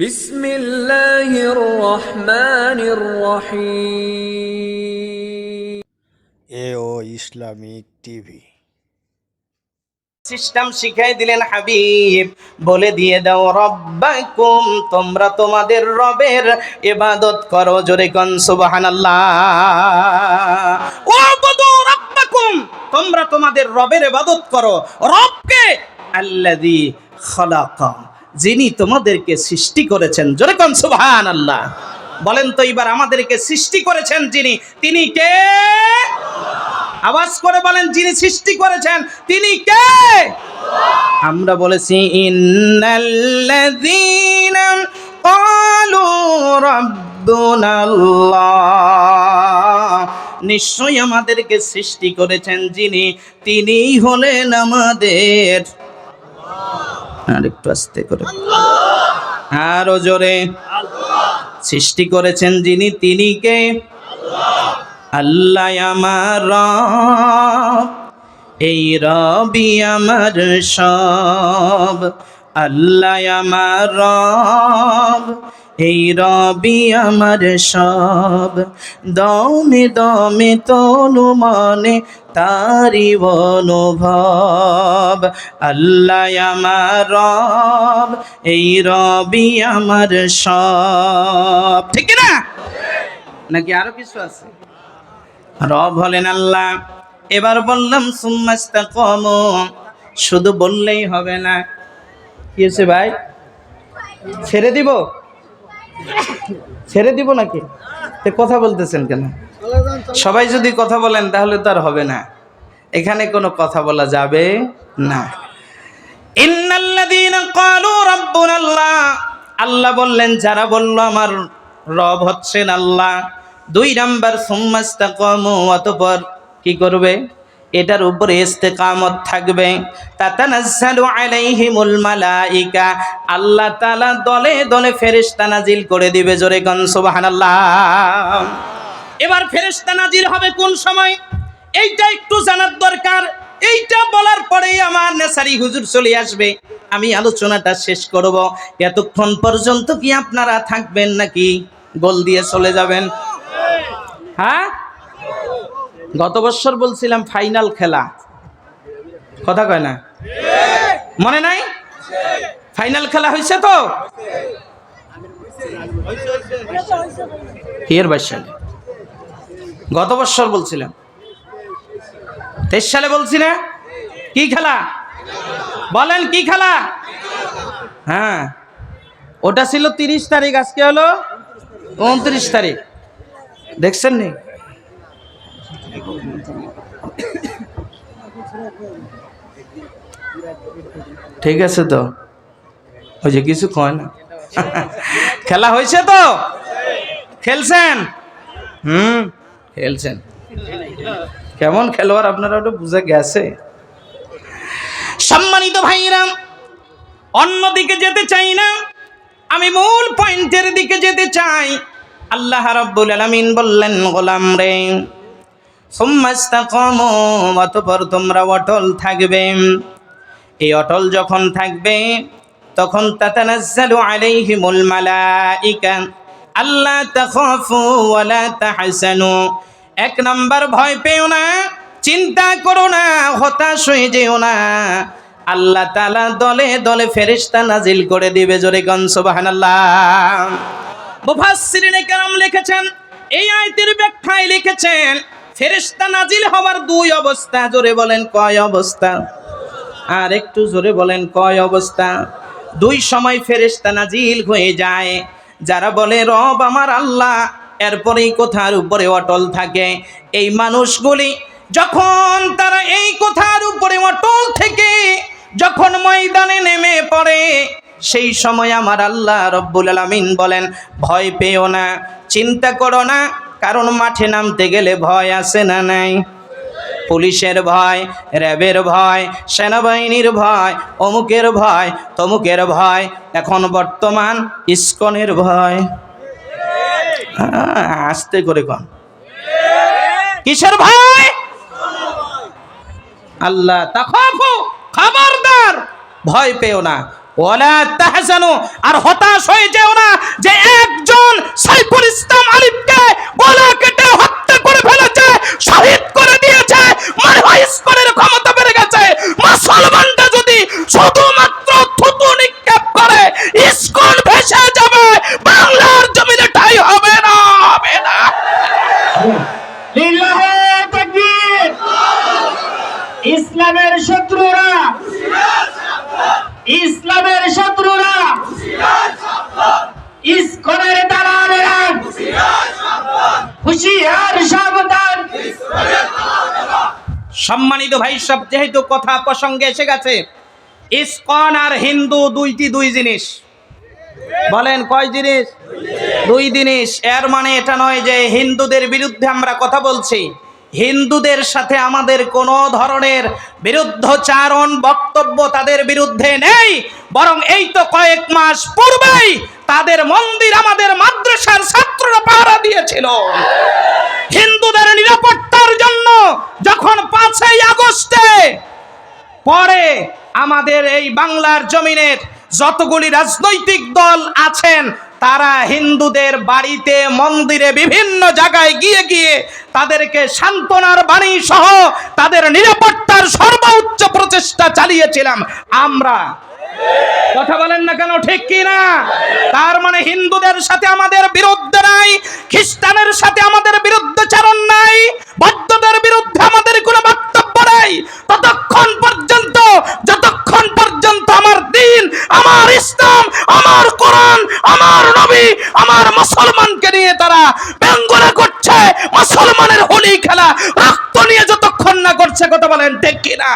বিসমিল্লাহির রহমানির রহিম। এ ও TV. System শিখাই দিলেন হাবিব বলে দিয়ে দাও রব্বাকুম তোমরা তোমাদের রবের ইবাদত করো জোরে কন সুবহানাল্লাহ। ও বদু রব্বাকুম তোমরা তোমাদের রবের ইবাদত করো। রবকে আল্লাযী খালাকা। যিনি তোমাদেরকে সৃষ্টি করেছেন। জোরে কন কোন সুবহানাল্লাহ। বলেন তো এবার আমাদেরকে সৃষ্টি করেছেন যিনি, তিনি কে? আওয়াজ করে বলেন, যিনি সৃষ্টি করেছেন, তিনি কে? আমরা বলেছি রাব্বুনাল্লাহ। নিশ্চয়ই আমাদেরকে সৃষ্টি করেছেন যিনি, তিনিই হলেন আমাদের আর একটু আস্তে করে। আরও জোরে। সৃষ্টি করেছেন যিনি, তিনি কে? আল্লাহ আমার এই রবি আমার সব। আল্লাহ আমার রব। এই রবি, আমার সব। দমে দমে তনু মনে তারি অনুভব। আল্লাহ আমার রব, এই রবি আমার সব। ঠিক না? নাকি আরও কিছু আছে? রব হলেন আল্লাহ। এবার বললাম সুম্মাস্তা কম শুধু বললেই হবে না। কি হয়েছে ভাই? ছেড়ে দিব? ছেড়ে দিব নাকি? তে কথা বলতেছেন কেন? সবাই যদি কথা বলেন তাহলে তো আর হবে না। এখানে কোনো কথা বলা যাবে না। আল্লাহ বললেন, যারা বলল আমার রব হচ্ছেন আল্লাহ, দুই নাম্বার, সুম্মাস্তাকামু, অতঃপর কি করবে? এটার উপরে ইস্তেকামত থাকবে। তাতানাজ্জালু আলাইহিমুল মালাইকা। আল্লাহ তাআলা দলে দলে ফেরেশতা নাজিল করে দিবে জোরে গান সুবহানাল্লাহ। এবার ফেরেশতা নাজিল হবে কোন সময়? এইটা একটু জানার দরকার। এইটা বলার পরেই আমার নেসারি হুজুর চলে আসবে। আমি আলোচনাটা শেষ করব। এতক্ষণ পর্যন্ত কি আপনারা থাকবেন নাকি? গোল দিয়ে চলে যাবেন। হ্যাঁ? গত বছর বলছিলাম ফাইনাল খেলা। কথা কয় না? মনে নাই? ফাইনাল খেলা হয়েছে তো? সালে? গত বছর বলছিলাম। তেইশ সালে বলছি না? কি খেলা? বলেন কি খেলা? হ্যাঁ। ওটা ছিল তিরিশ তারিখ, আজকে হলো উনত্রিশ তারিখ। দেখছেন নি? ঠিক আছে তো? ওই যে কিছু কয় না খেলা হয়েছে তো? খেলছেন? হুম, খেলছেন। কেমন খেলোয়াড় আপনারা ওটা বুঝে গেছে? সম্মানিত ভাইরা অন্যদিকে যেতে চাই না। আমি মূল পয়েন্টের দিকে যেতে চাই। আল্লাহ রাব্বুল আলামিন বললেন, গোলাম রে। অতঃপর তোমরা অটল থাকবে। এই অটল যখন থাকবে, তখন আল্লাহ তাখাফু এক নাম্বার ভয় পেও না, চিন্তা করো না, হতাশ হয়ে যেও না। আল্লাহ তালা দলে দলে ফেরেশতা নাজিল করে দিবে, জোরে গন সুবহানাল্লাহ। লিখেছেন, এই আয়াতের ব্যাখ্যায় লিখেছেন ফেরেশতা নাজিল হওয়ার দুই অবস্থা। জোরে বলেন, কয় অবস্থা? আর একটু জোরে বলেন, কয় অবস্থা? দুই সময় ফেরেশতা নাজিল হয়ে যায়। যারা বলে, রব আমার আল্লাহ এরপরেই কোথার উপরে অটল থাকে। এই মানুষগুলি যখন তারা এই কথার উপরে অটল থেকে যখন ময়দানে নেমে পড়ে, সেই সময় আমার আল্লাহ রব্বুল আলামিন বলেন, ভয় পেও না, চিন্তা করো না কারণ মাঠে নামতে গেলে ভয় আসে না নাই? পুলিশের ভয় র্যাবের ভয় সেনাবাহিনীর ভয় অমুকের ভয় তমুকের ভয় এখন বর্তমান ইস্কনের ভয়। আহ, আস্তে করে কন। কিসের ভয়? আল্লাহ তাখাফু খবরদার। ভয় পেও না। ওলা তাহজানু আর হতাশ হয়ে যেও না যে একজন সাইফুল ইসলাম আলিফকে গলা কেটে হত্যা করে ফেলেছে শহীদ করে দিয়েছে মানে ইস্কনের ক্ষমতা বেড়ে গেছে মুসলমানটা যদি শুধুমাত্র থুতু নিক্ষেপ করে ইস্কন ভেসে যাবে বাংলার জমিনে ঠাই হবে না হবে না লিল্লাহে তাকবীর ইসলামের শত্রুরা ইসলামের শত্রুরা ইসকনের দালালেরা হুশিয়ার সাবধান সম্মানিত ভাই, সব যেহেতু কথা প্রসঙ্গে এসে গেছে, ইস্কন আর হিন্দু দুইটি দুই জিনিস। বলেন, কয় জিনিস? দুই জিনিস। এর মানে এটা নয় যে হিন্দুদের বিরুদ্ধে আমরা কথা বলছি। হিন্দুদের সাথে আমাদের কোনো ধরনের বিরুদ্ধচারণ বক্তব্য তাদের বিরুদ্ধে নেই। বরং এই তো কয়েক মাস পূর্বেই তাদের মন্দির আমাদের মাদ্রাসার ছাত্ররা পাহারা দিয়েছিল। হিন্দুদের নিরাপত্তার জন্য যখন পাঁচই আগস্টে পরে আমাদের এই বাংলার জমিনের যতগুলি রাজনৈতিক দল আছেন তারা হিন্দুদের বাড়িতে, মন্দিরে, বিভিন্ন জায়গায় গিয়ে গিয়ে তাদেরকে সান্ত্বনার বাণী সহ তাদের নিরাপত্তার সর্বোচ্চ প্রচেষ্টা চালিয়েছিলাম। আমরা কথা বলেন না কেন, ঠিক কি না? তার মানে হিন্দুদের সাথে আমাদের বিরুদ্ধে নাই, খ্রিস্টানের সাথে আমাদের বিরুদ্ধে চারণ নাই বৌদ্ধদের বিরুদ্ধে আমাদের কোনো বক্তব্য নাই ততক্ষণ পর্যন্ত যতক্ষণ পর্যন্ত আমার দিন আমার ইসলাম আমার কোরআন আমার নবী আমার মুসলমানকে নিয়ে তারা ব্যঙ্গনা করছে মুসলমানের হোলি খেলা রক্ত নিয়ে যতক্ষণ না করছে কথা বলেন ঠিক কিনা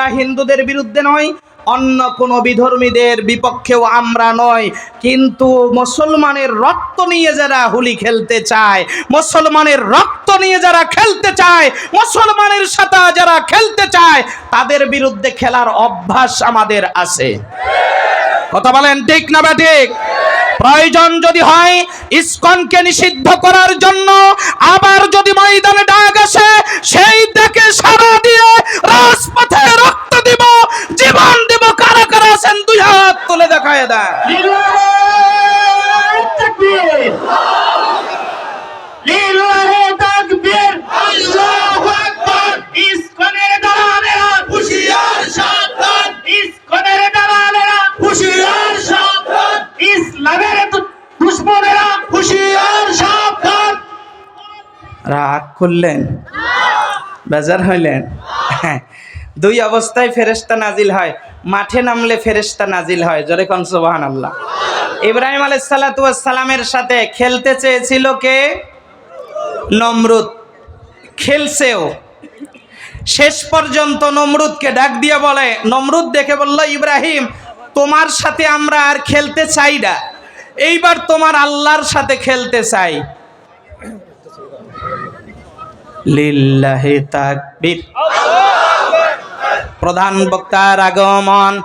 আমরা হিন্দুদের বিরুদ্ধে নয়, অন্য কোনো বিধর্মীদের বিপক্ষেও আমরা নয়। কিন্তু মুসলমানের রক্ত নিয়ে যারা হুলি খেলতে চায়, মুসলমানের রক্ত নিয়ে যারা খেলতে চায়, মুসলমানের সাথে যারা খেলতে চায়, তাদের বিরুদ্ধে খেলার অভ্যাস আমাদের আছে। কথা বলেন ঠিক না বা ঠিক? প্রয়োজন যদি হয়, ইসকনকে নিষিদ্ধ করার জন্য আবার যদি ময়দানে ডাক আসে, সেই দেখে সারা দিয়ে রাগ করলেন বেজার হইলেন। দুই অবস্থায় ফেরেশতা নাজিল হয়। মাঠে নামলে ফেরেশতা নাজিল হয়। জোরে কন সুবহান আল্লাহ ইব্রাহিম সালামের সাথে খেলতে চেয়েছিল কে? নমরুদ। খেলছেও। শেষ পর্যন্ত নমরুদকে ডাক দিয়ে বলে, নমরুদ দেখে বলল, ইব্রাহিম, তোমার সাথে আমরা আর খেলতে চাই না। এইবার তোমার আল্লাহর সাথে খেলতে চাই। লিল্লাহি তাকবীর। প্রধান বক্তার আগমন।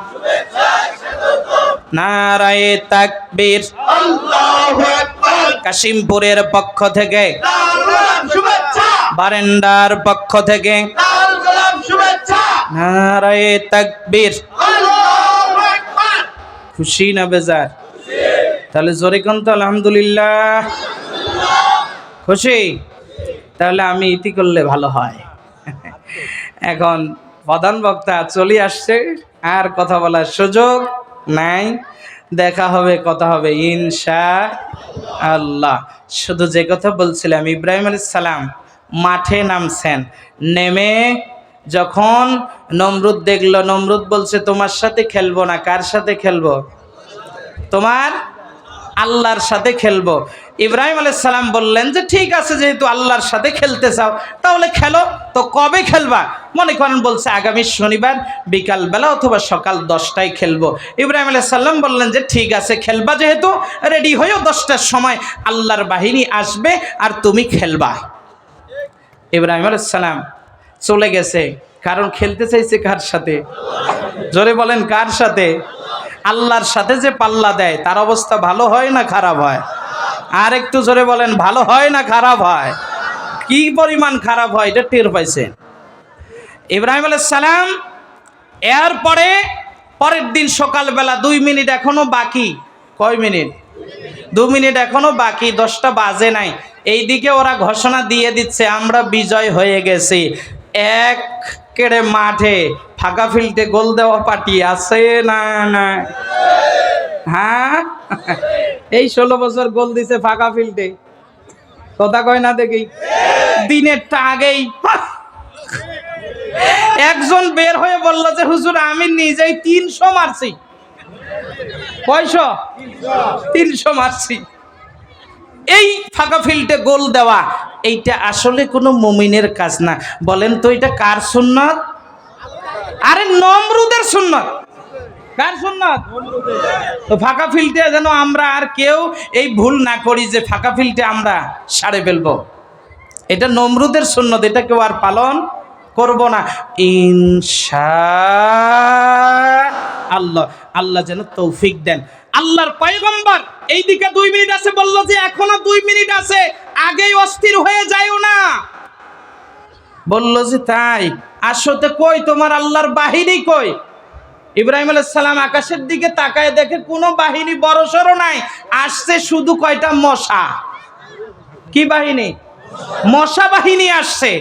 নারায়ে তাকবীর। কাশিমপুরের পক্ষ থেকে। বারেন্ডার পক্ষ থেকে। নারায়ে তাকবীর। খুশি না বেজার? তাহলে জোরে কোন তো, আলহামদুলিল্লাহ। খুশি? তাহলে আমি ইতি করলে ভালো হয়। এখন প্রধান বক্তা চলে আসছে, আর কথা বলার সুযোগ নাই। দেখা হবে, কথা হবে ইনশা আল্লাহ শুধু যে কথা বলছিলাম, ইব্রাহিম সালাম মাঠে নামছেন, নেমে যখন নমরুদ দেখল, নমরুদ বলছে, তোমার সাথে খেলব না, কার সাথে খেলব? তোমার আল্লাহর সাথে খেলব। ইব্রাহিম সালাম বললেন যে, ঠিক আছে, যেহেতু আল্লাহর সাথে খেলতে চাও, তাহলে খেলো। তো কবে খেলবা? মনে করেন বলছে, আগামী শনিবার বিকালবেলা অথবা সকাল দশটায় খেলব। ইব্রাহিম সালাম বললেন যে, ঠিক আছে, খেলবা যেহেতু, রেডি হয়েও দশটার সময় আল্লাহর বাহিনী আসবে আর তুমি খেলবা। ইব্রাহিম সালাম চলে গেছে। কারণ খেলতে চাইছে কার সাথে? জোরে বলেন, কার সাথে? আল্লাহর সাথে যে পাল্লা দেয়, তার অবস্থা ভালো হয় না খারাপ হয়? আর একটু জোরে বলেন, ভালো হয় না খারাপ হয়? কি পরিমাণ খারাপ হয়, এটা টের পাইছেন? ইব্রাহিম সালাম এরপরে পরের দিন সকালবেলা দুই মিনিট এখনও বাকি। কয় মিনিট? দু মিনিট এখনও বাকি, দশটা বাজে নাই। এইদিকে ওরা ঘোষণা দিয়ে দিচ্ছে, আমরা বিজয় হয়ে গেছি। এক কেড়ে মাঠে ফাঁকা ফিল্ডে গোল দেওয়া পার্টি আছে না না হ্যাঁ? এই ষোলো বছর গোল দিছে ফাঁকা ফিল্ডে। কথা কয় না দেখি? দিনেরটা আগেই। একজন বের হয়ে বলল যে, হুজুর, আমি নিজেই তিনশো মারছি। কয়শো? তিনশো মারছি। এই ফাঁকা ফিল্ডে গোল দেওয়া, এইটা আসলে কোনো মুমিনের কাজ না। বলেন তো, এটা কার সুন্নত? আরে নমরুদের সুন্নত। কার সুন্নত? তো ফাঁকা ফিল্ডে যেন আমরা আর কেউ এই ভুল না করি যে ফাঁকা ফিল্ডে আমরা সারে ফেলব। এটা নমরুদের সুন্নত, এটা কেউ আর পালন করব না। ইনশা আল্লাহ আল্লাহ যেন তৌফিক দেন। আল্লাহর পয়গম্বর এইদিকে দুই মিনিট আছে, বলল যে এখনও দুই মিনিট আছে, আগেই অস্থির হয়ে যায়ও না। বলল যে, তাই, আসতে কই? তোমার আল্লাহর বাহিনী কই? ইব্রাহিম সালাম আকাশের দিকে তাকায় দেখে কোনো বাহিনী বড় সড়ো নাই, আসছে শুধু কয়টা মশা। কি বাহিনী? মশা বাহিনী আসছে।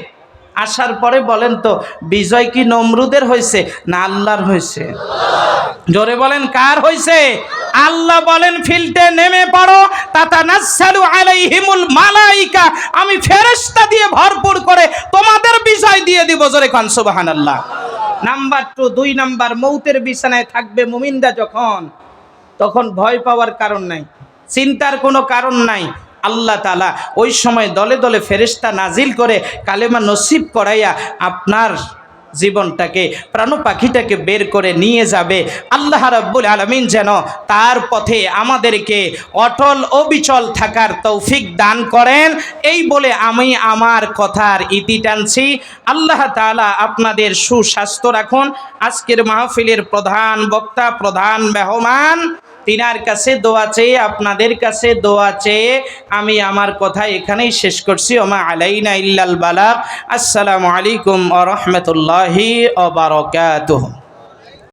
আসার পরে বলেন তো, বিজয় কি নমরুদের হয়েছে না আল্লাহর হয়েছে জোরে বলেন, কার হয়েছে আল্লাহ বলেন, ফিল্ডে নেমে পড়ো তাতা নাসালু আলাইহিমুল মালাইকা, আমি ফেরেশতা দিয়ে ভরপুর করে তোমাদের বিজয় দিয়ে দিব, জোরে খান সুবহানাল্লাহ। নাম্বার টু দুই নাম্বার, মৌতের বিছানায় থাকবে মুমিনদা যখন, তখন ভয় পাওয়ার কারণ নাই। চিন্তার কোনো কারণ নাই। আল্লাহ তালা ওই সময় দলে দলে ফেরেশতা নাজিল করে কালেমা নসিব করাইয়া আপনার জীবনটাকে প্রাণ পাখিটাকে বের করে নিয়ে যাবে। আল্লাহ রাব্বুল আলমিন যেন তার পথে আমাদেরকে অটল অবিচল থাকার তৌফিক দান করেন। এই বলে আমি আমার কথার ইতি টানছি। আল্লাহ তাআলা আপনাদের সুস্বাস্থ্য রাখুন। আজকের মাহফিলের প্রধান বক্তা, প্রধান মেহমান তিনার কাছে দোয়া চেয়ে, আপনাদের কাছে দোয়া চেয়ে আমি আমার কথা এখানেই শেষ করছি। ওমা আলাইনা ইল্লাল বালাক আসসালামু আলাইকুম আ রহমতুল্লাহি